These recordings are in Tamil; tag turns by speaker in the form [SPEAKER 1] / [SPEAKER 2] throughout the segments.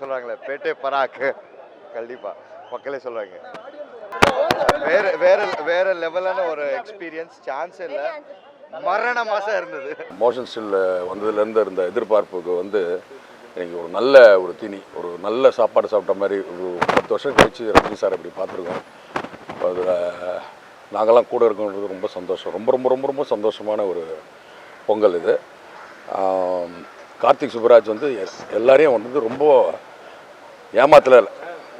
[SPEAKER 1] சொல்றாங்களே பேட்டே பராக்கு கண்டிப்பா மக்களே சொல்றாங்க. வேற வேற வேற லெவலான ஒரு எக்ஸ்பீரியன்ஸ் சான்ஸ் இல்ல. மரண மாதம் இருந்தது.
[SPEAKER 2] மோஷன் ஸ்டில் வந்ததுலேருந்து இருந்த எதிர்பார்ப்புக்கு வந்து எனக்கு ஒரு நல்ல ஒரு தீனி ஒரு நல்ல சாப்பாடு சாப்பிட்ட மாதிரி ஒரு பத்து வருஷம் கழிச்சு ரஜினி சார் இப்படி பார்த்துருக்கோம். இப்போ அதில் நாங்கள்லாம் கூட இருக்கோன்றது ரொம்ப சந்தோஷம். ரொம்ப ரொம்ப ரொம்ப ரொம்ப சந்தோஷமான ஒரு பொங்கல் இது. கார்த்திக் சுப்ராஜ் வந்து எஸ்- எல்லாரையும் வந்து ரொம்ப ஏமாத்தல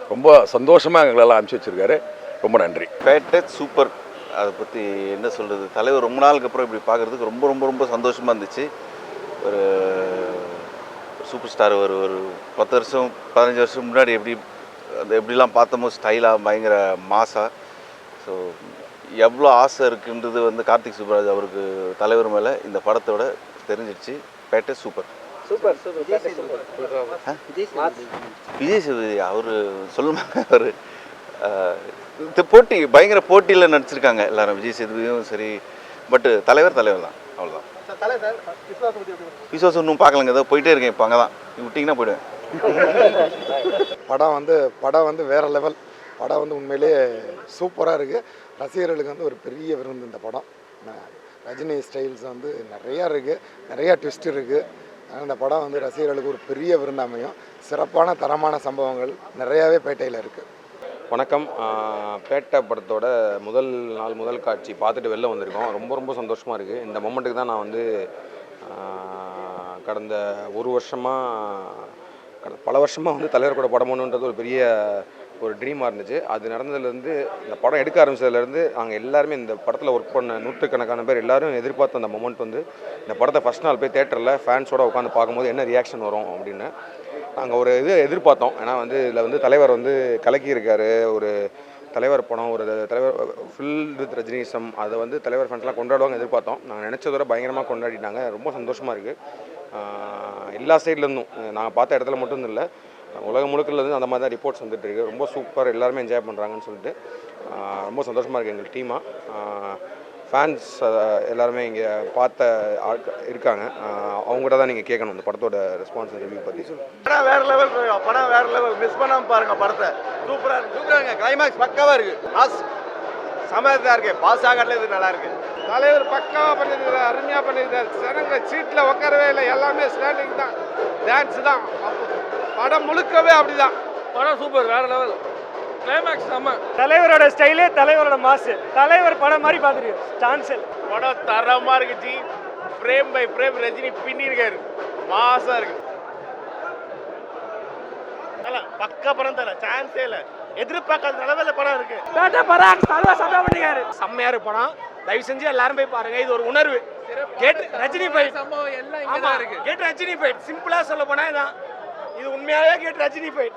[SPEAKER 2] ரொம்ப சந்தோஷமாக எங்களெல்லாம் அனுப்பிச்சி வச்சிருக்காரு. ரொம்ப நன்றி.
[SPEAKER 3] பேட்டை சூப்பர். அதை பற்றி என்ன சொல்கிறது தலைவர் ரொம்ப நாளுக்கு அப்புறம் இப்படி பார்க்குறதுக்கு ரொம்ப ரொம்ப ரொம்ப சந்தோஷமாக இருந்துச்சு. ஒரு சூப்பர் ஸ்டார் ஒரு ஒரு பத்து வருஷம் பதினஞ்சு வருஷம் முன்னாடி எப்படி அந்த எப்படிலாம் பார்த்தோமோ ஸ்டைலாக பயங்கர மாசாக ஸோ எவ்வளோ ஆசை இருக்குன்றது வந்து கார்த்திக் சுப்ராஜ் அவருக்கு தலைவர் மேலே இந்த படத்தோட தெரிஞ்சிடுச்சு பேட்டை சூப்பர். விஜய் சேதுபதி. அவர் சொல்லுவாங்க அவர் இந்த போட்டி பயங்கர போட்டியில் நடிச்சிருக்காங்க எல்லாரும். விஜய் சேதுபதியும் சரி பட்டு தலைவர் தலைவர் தான் அவ்வளோதான் விசுவாசம் இன்னும் பார்க்கலங்க ஏதோ போயிட்டே இருக்கேன் இப்போ அங்கே தான் விட்டிங்கன்னா போயிடுவேன்.
[SPEAKER 4] படம் வந்து படம் வந்து வேற லெவல் படம் வந்து உண்மையிலேயே சூப்பராக இருக்குது ரசிகர்களுக்கு வந்து ஒரு பெரிய விருந்து இந்த படம். ரஜினி ஸ்டைல்ஸ் வந்து நிறையா இருக்குது நிறையா ட்விஸ்ட் இருக்குது இந்த படம் வந்து ரசிகர்களுக்கு ஒரு பெரிய விருந்தாமையும் சிறப்பான தரமான சம்பவங்கள் நிறையாவே பேட்டையில் இருக்குது
[SPEAKER 5] வணக்கம். பேட்டை படத்தோட முதல் நாள் முதல் காட்சி பார்த்துட்டு வெளில வந்திருக்கோம். ரொம்ப ரொம்ப சந்தோஷமாக இருக்குது இந்த மொமெண்ட்டுக்கு தான் நான் வந்து கடந்த ஒரு வருஷமாக பல வருஷமாக வந்து தலைவர் கூட படம் பண்ணுன்றது ஒரு பெரிய ஒரு ட்ரீமாக இருந்துச்சு. அது நடந்ததுலேருந்து இந்த படம் எடுக்க ஆரம்பிச்சதுலேருந்து நாங்கள் எல்லாருமே இந்த படத்தில் ஒர்க் பண்ண நூற்றுக்கணக்கான பேர் எல்லாரும் எதிர்பார்த்த அந்த மொமெண்ட் வந்து இந்த படத்தை ஃபஸ்ட் நாள் போய் தேட்டரில் ஃபேன்ஸோடு உட்காந்து பார்க்கும்போது என்ன ரியாக்ஷன் வரும் அப்படின்னு நாங்கள் ஒரு இது எதிர்பார்த்தோம். ஏன்னா வந்து இதில் வந்து தலைவர் வந்து கலக்கியிருக்காரு. ஒரு தலைவர் படம் ஒரு தலைவர் ஃபுல் வித் ரஜினிசம் அதை வந்து தலைவர் ஃபேன்ஸ்லாம் கொண்டாடுவாங்க எதிர்பார்த்தோம். நாங்கள் நினச்சதோட பயங்கரமாக கொண்டாடிட்டாங்க. ரொம்ப சந்தோஷமாக இருக்குது எல்லா சைட்லேருந்தும் நாங்கள் பார்த்த இடத்துல மட்டும் இல்லை உலகம் முழுக்கலேருந்து அந்த மாதிரி தான் ரிப்போர்ட்ஸ் வந்துட்டு இருக்கு. ரொம்ப சூப்பர் எல்லாருமே என்ஜாய் பண்ணுறாங்கன்னு சொல்லிட்டு ரொம்ப சந்தோஷமாக இருக்குது எங்கள் டீமாக ஃபேன்ஸ் எல்லாருமே இங்கே பார்த்த இருக்காங்க. அவங்ககிட்ட தான் நீங்கள் கேட்கணும் இந்த படத்தோட ரெஸ்பான்ஸ் ரிவ்யூ பற்றி
[SPEAKER 6] படம் வேற லெவல் படம் வேற லெவல் மிஸ் பண்ணாம பாருங்க படத்தை. சூப்பரா இருக்கு. சூப்பரா இருக்கு. கிளைமேக்ஸ் பக்காவா இருக்கு. பாஸ் சமயத்தா இருக்கு. பாஸ் ஆகல இது நல்லா இருக்கு.
[SPEAKER 7] தலைவர் பக்காவா பண்ணிருக்காரு. அருமையா பண்ணிருக்காரு. ஜனங்க சீட்ல உட்காரவே இல்லை. எல்லாமே ஸ்டாண்டிங் தான். டான்ஸ் தான். படம் முழுக்கவே அப்படிதான். படம் சூப்பர் வேற லெவல் கிளைமேக்ஸ் செம்ம.
[SPEAKER 8] தலைவரோட ஸ்டைலே தலைவரோட மாசு தலைவர் படம் மாதிரி பார்த்துருக்கு சான்ஸ்
[SPEAKER 6] படம் தரமா இருக்கு ஜி. ஃப்ரேம் பை ஃப்ரேம் ரஜினி பின்னி இருக்காரு மாசா இருக்கு. பக்கா படம் தல சான்ஸே இல்ல. எதிர்பார்க்காத நிலவில படம் இருக்கு.
[SPEAKER 8] பேட்டா பராக் தலைவா சண்டை பண்ணிக்காரு
[SPEAKER 7] செம்மையா இருக்கு படம். தயவு செஞ்சு எல்லாரும் போய் பாருங்க. இது ஒரு உணர்வு. கேட் ரஜினி ஃபைட் சம்பவம் எல்லாம்
[SPEAKER 8] ஆமா கேட் ரஜினி ஃபைட் சிம்பிளா சொல்ல போனா இதான். இது உண்மையாவே கேட்டு ரஜினி ஃபைட்